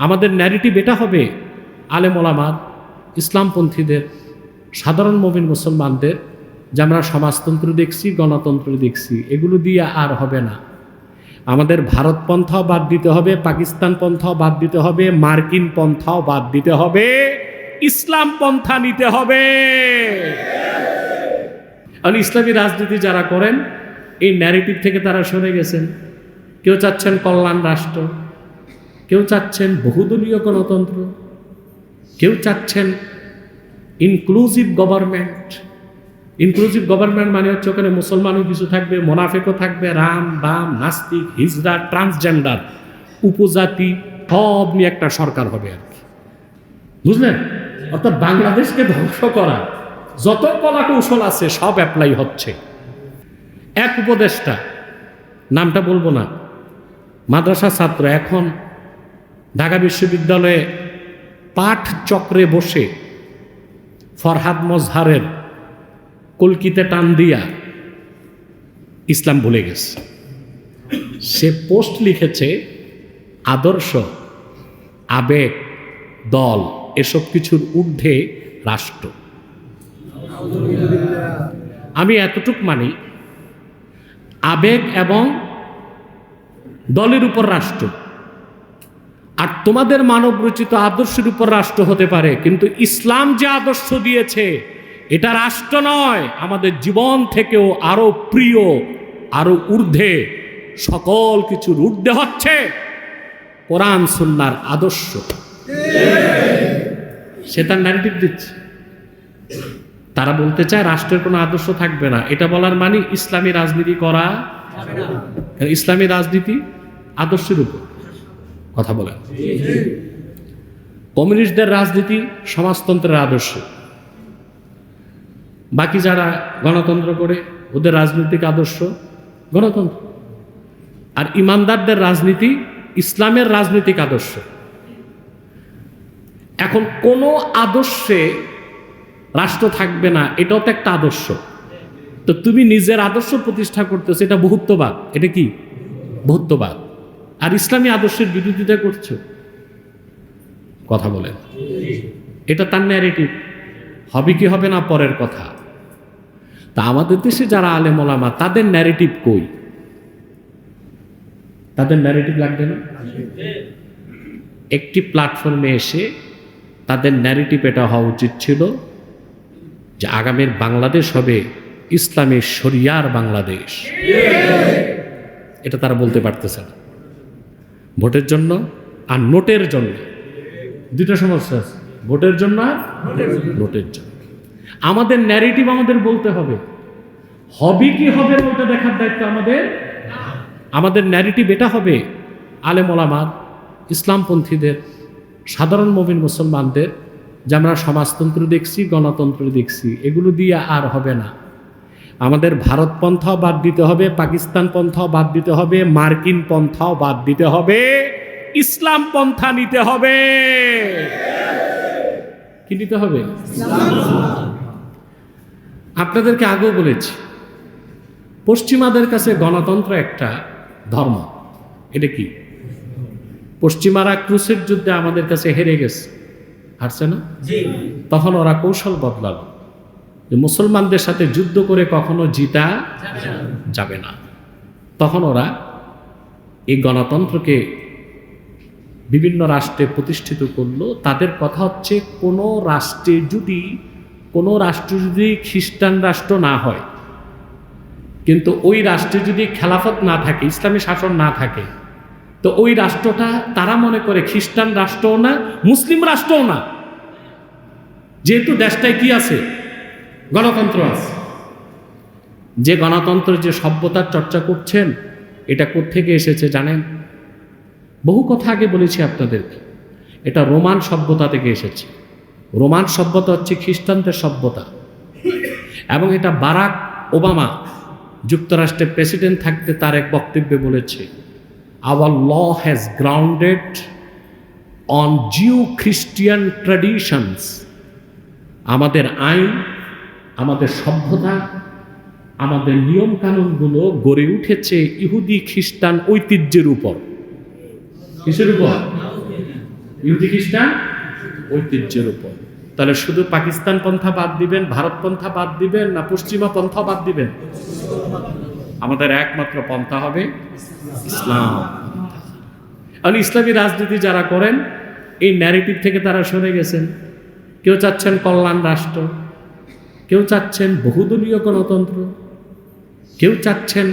আমাদের ন্যারেটিভ এটা হবে, আলেম ওলামার ইসলামপন্থীদের, সাধারণ মবিন মুসলমানদের, যে আমরা সমাজতন্ত্র দেখছি, গণতন্ত্র দেখছি, এগুলো দিয়ে আর হবে না। আমাদের ভারত পন্থাও বাদ দিতে হবে, পাকিস্তান পন্থাও বাদ দিতে হবে, মার্কিন পন্থাও বাদ দিতে হবে, ইসলাম পন্থা নিতে হবে। আর ইসলামী রাজনীতি যারা করেন, এই ন্যারেটিভ থেকে তারা সরে গেছেন। কেউ চাচ্ছেন কল্যাণ রাষ্ট্র কেউ চাচ্ছেন বহুদলীয় গণতন্ত্র, কেউ চাচ্ছেন ইনক্লুসিভ গভর্নমেন্ট ইনক্লুসিভ গভর্নমেন্ট মানে হচ্ছে ওখানে মুসলমানও কিছু থাকবে, মোনাফেকও থাকবে, রাম, বাম, নাস্তিক, হিজড়া ট্রান্সজেন্ডার উপজাতি, সব নিয়ে একটা সরকার হবে আর কি। বুঝলেন? অর্থাৎ বাংলাদেশকে ধ্বংস করা, যত কলা কৌশল আছে সব অ্যাপ্লাই হচ্ছে। এক উপদেষ্টা, নামটা বলব না মাদ্রাসা ছাত্র, এখন ঢাকা বিশ্ববিদ্যালয়ে পাঠ চক্রে বসে ফরহাদ মজহারের কলকিতে টান দিয়া ইসলাম ভুলে গেছে। সে পোস্ট লিখেছে, আদর্শ, আবেগ, দল, এসব কিছুর ঊর্ধ্বে রাষ্ট্র। আমি এতটুক মানি, আবেগ এবং দলের উপর রাষ্ট্র। আর তোমাদের মানব রচিত আদর্শের উপর রাষ্ট্র হতে পারে, কিন্তু ইসলাম যে আদর্শ দিয়েছে, এটা রাষ্ট্র নয়, আমাদের জীবন থেকেও আরও প্রিয়, আরও ঊর্ধ্বে, সকল কিছুর ঊর্ধ্বে হচ্ছে কোরআন সুন্নার আদর্শ। সে তার ন্যারেটিভ দিচ্ছে। তারা বলতে চায়, রাষ্ট্রের কোনো আদর্শ থাকবে না। এটা বলার মানে ইসলামী রাজনীতি করা, ইসলামী রাজনীতি আদর্শের উপর। কথা বলেন। কমিউনিস্টদের রাজনীতি সমাজতন্ত্রের আদর্শ। বাকি যারা গণতন্ত্র করে, ওদের রাজনৈতিক আদর্শ গণতন্ত্র। আর ইমানদারদের রাজনীতি ইসলামের রাজনৈতিক আদর্শ। এখন কোনো আদর্শে রাষ্ট্র থাকবে না, এটাও তো একটা আদর্শ। তো তুমি নিজের আদর্শ প্রতিষ্ঠা করতেছো, এটা বহুত্ববাদ। এটা কি? বহুত্ববাদ। আর ইসলামী আদর্শের বিরোধিতা করছ। কথা বলেন। এটা তার ন্যারেটিভ হবে কি, হবে না, পরের কথা। তা আমাদের দেশে যারা আলেম ওলামা, তাদের ন্যারেটিভ কই? তাদের ন্যারেটিভ লাগবে না? একটি প্ল্যাটফর্মে এসে তাদের ন্যারেটিভ এটা হওয়া উচিত ছিল যে আগামীর বাংলাদেশ হবে ইসলামের শরিয়ার বাংলাদেশ। এটা তারা বলতে পারতেছে না। ভোটের জন্য আর নোটের জন্য। দুটো সমস্যা আছে। ভোটের জন্য আর নোটের জন্য। আমাদের ন্যারেটিভ আমাদের বলতে হবে। হবে কি হবে ওটা দেখার দায়িত্ব আমাদের? আমাদের ন্যারেটিভ এটা হবে, আলেম ওলামার, ইসলামপন্থীদের, সাধারণ মবিন মুসলমানদের, যে আমরা সমাজতন্ত্র দেখছি, গণতন্ত্র দেখছি, এগুলো দিয়ে আর হবে না। আমাদের ভারত পন্থাও বাদ দিতে হবে পাকিস্তান পন্থাও বাদ দিতে হবে মার্কিন পন্থাও বাদ দিতে হবে ইসলাম পন্থা নিতে হবে। কি নিতে হবে? আপনাদেরকে আগেও বলেছি পশ্চিমাদের কাছে গণতন্ত্র একটা ধর্ম। এটা কি? পশ্চিমারা ক্রুসের যুদ্ধে আমাদের কাছে হেরে গেছে। হারছে না? তখন ওরা কৌশল বদলালো। যে মুসলমানদের সাথে যুদ্ধ করে কখনো জিতা যাবে না। তখন ওরা এই গণতন্ত্রকে বিভিন্ন রাষ্ট্রে প্রতিষ্ঠিত করল। তাদের কথা হচ্ছে, কোনো রাষ্ট্রে যদি, কোনো রাষ্ট্র যদি খ্রিস্টান রাষ্ট্র না হয়, কিন্তু ওই রাষ্ট্রে যদি খেলাফত না থাকে, ইসলামী শাসন না থাকে, তো ওই রাষ্ট্রটা তারা মনে করে খ্রিস্টান রাষ্ট্রও না, মুসলিম রাষ্ট্রও না। যেহেতু দেশটায় কি আছে? গণতন্ত্র আছে। যে গণতন্ত্র যে সভ্যতার চর্চা করছেন, এটা কোত্থেকে এসেছে জানেন? বহু কথা আগে বলেছি আপনাদেরকে। এটা রোমান সভ্যতা থেকে এসেছে। রোমান সভ্যতা হচ্ছে খ্রিস্টানদের সভ্যতা। এবং এটা বারাক ওবামা, যুক্তরাষ্ট্রের প্রেসিডেন্ট থাকতে তার এক বক্তব্যে বলেছে our law has grounded on Jew Christian traditions আমাদের আইন আমাদের সভ্যতা, আমাদের নিয়মকানুনগুলো গড়ে উঠেছে ইহুদি খ্রিস্টান ঐতিহ্যের উপর। কিসের উপর? ইহুদি খ্রিস্টান ঐতিহ্যের উপর। তাহলে শুধু পাকিস্তান পন্থা বাদ দিবেন, ভারত পন্থা বাদ দিবেন, না পশ্চিমা পন্থা বাদ দিবেন? আমাদের একমাত্র পন্থা হবে ইসলাম। আর ইসলামী রাজনীতি যারা করেন, এই ন্যারেটিভ থেকে তারা সরে গেছেন। কেউ চাচ্ছেন কল্যাণ রাষ্ট্র কেউ চাচ্ছেন বহুদলীয় গণতন্ত্র, কেউ চাচ্ছেন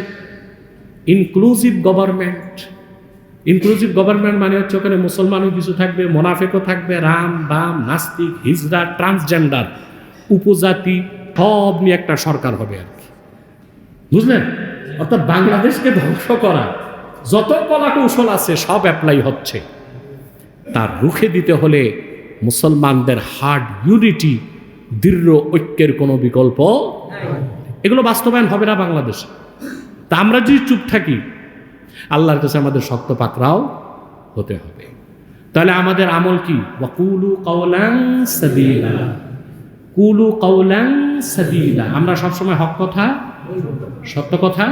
ইনক্লুসিভ গভর্নমেন্ট ইনক্লুসিভ গভর্নমেন্ট মানে হচ্ছে ওখানে মুসলমানও কিছু থাকবে, মোনাফেকও থাকবে, রাম, বাম, নাস্তিক, হিজড়া ট্রান্সজেন্ডার উপজাতি, সব নিয়ে একটা সরকার হবে আর কি। বুঝলেন? অর্থাৎ বাংলাদেশকে ধ্বংস করা, যত কলা কৌশল আছে সব অ্যাপ্লাই হচ্ছে। তার রুখে দিতে হলে মুসলমানদের হার্ড ইউনিটি দৃঢ় ঐক্যের কোনো বিকল্প এগুলো বাস্তবায়ন হবে না বাংলাদেশে। তা আমরা যদি চুপ থাকি, আল্লাহর কাছে আমাদের শক্ত পাকড়াও হতে হবে। তাহলে আমাদের আমল কি? ওয়াকুলু কাওলাং সাদিলা কুলু কাওলাং সাদিলা আমরা সবসময় হক কথা, সত্য কথা